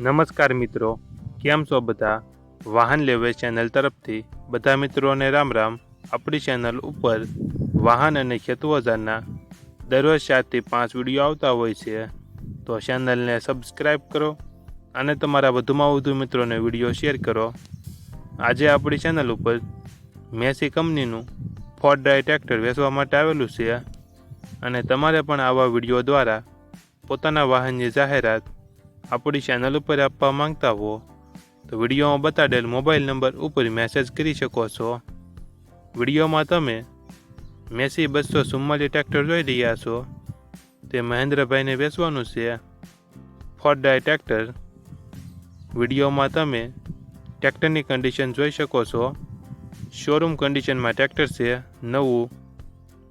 નમસ્કાર મિત્રો, કેમ છો બધા? વાહન લેવે ચેનલ તરફથી બધા મિત્રોને રામ રામ. આપણી ચેનલ ઉપર વાહન અને ખેતવજારના દરરોજ ચારથી પાંચ વીડિયો આવતા હોય છે. તો ચેનલને સબસ્ક્રાઈબ કરો અને તમારા વધુમાં વધુ મિત્રોને વીડિયો શેર કરો. આજે આપણી ચેનલ ઉપર મેસી કંપનીનું ફોર્ડ ડ્રાય ટ્રેક્ટર વેચવા માટે આવેલું છે. અને તમારે પણ આવા વીડિયો દ્વારા પોતાના વાહનની જાહેરાત આપણી ચેનલ ઉપર આપવા માંગતા હો, તો વિડીયોમાં બતાડેલ મોબાઈલ નંબર ઉપર મેસેજ કરી શકો છો. વિડીયોમાં તમે મેસી બસો ચુમ્માલીસ ટ્રેક્ટર જોઈ રહ્યા છો. તે મહેન્દ્રભાઈને વેચવાનું છે. ફોર્ડાય ટ્રેક્ટર વિડીયોમાં તમે ટ્રેક્ટરની કન્ડિશન જોઈ શકો છો. શોરૂમ કન્ડિશનમાં ટ્રેક્ટર છે, નવું.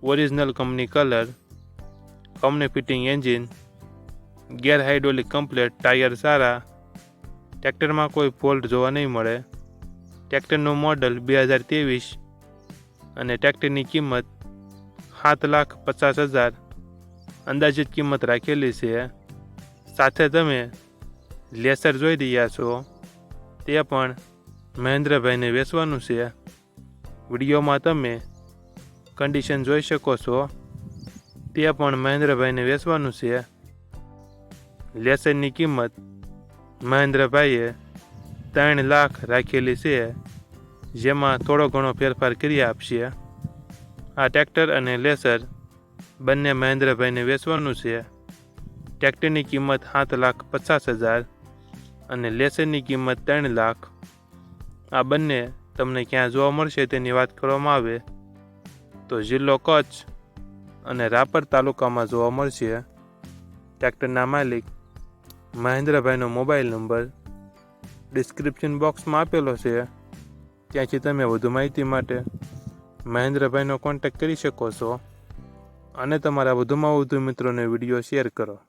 Original company colour company fitting engine gear hydraulic complete, tyre સારા, ટ્રેક્ટરમાં કોઈ ફોલ્ટ જોવા નહીં મળે. ટ્રેક્ટરનું મોડલ બે હજાર ત્રેવીસ અને ટ્રેક્ટરની કિંમત સાત લાખ પચાસ હજાર. અંદાજિત કિંમત રાખેલી છે. સાથે તમે લેસર જોઈ રહ્યા છો. તે પણ મહેન્દ્રભાઈને વેચવાનું છે. વિડીયોમાં તમે કન્ડિશન જોઈ શકો છો. તે પણ મહેન્દ્રભાઈને વેચવાનું છે. લેસનની કિંમત મહેન્દ્રભાઈએ ત્રણ લાખ રાખેલી છે, જેમાં થોડો ઘણો ફેરફાર કરી આપશે. આ ટ્રેક્ટર અને લેસર બંને મહેન્દ્રભાઈને વેચવાનું છે. ટ્રેક્ટરની કિંમત સાત લાખ પચાસ હજાર અને લેસરની કિંમત ત્રણ લાખ. આ બંને તમને ક્યાં જોવા મળશે તેની વાત કરવામાં આવે. તો જિલ્લો કચ્છ અને રાપર તાલુકામાં જોવા મળશે. ટ્રેક્ટરના માલિક મહેન્દ્રભાઈનો મોબાઈલ નંબર ડિસ્ક્રિપ્શન બોક્સમાં આપેલો છે. ત્યાંથી તમે વધુ માહિતી માટે મહેન્દ્રભાઈનો કોન્ટેક્ટ કરી શકો છો. અને તમારા વધુમાં વધુ મિત્રોને વીડિયો શેર કરો.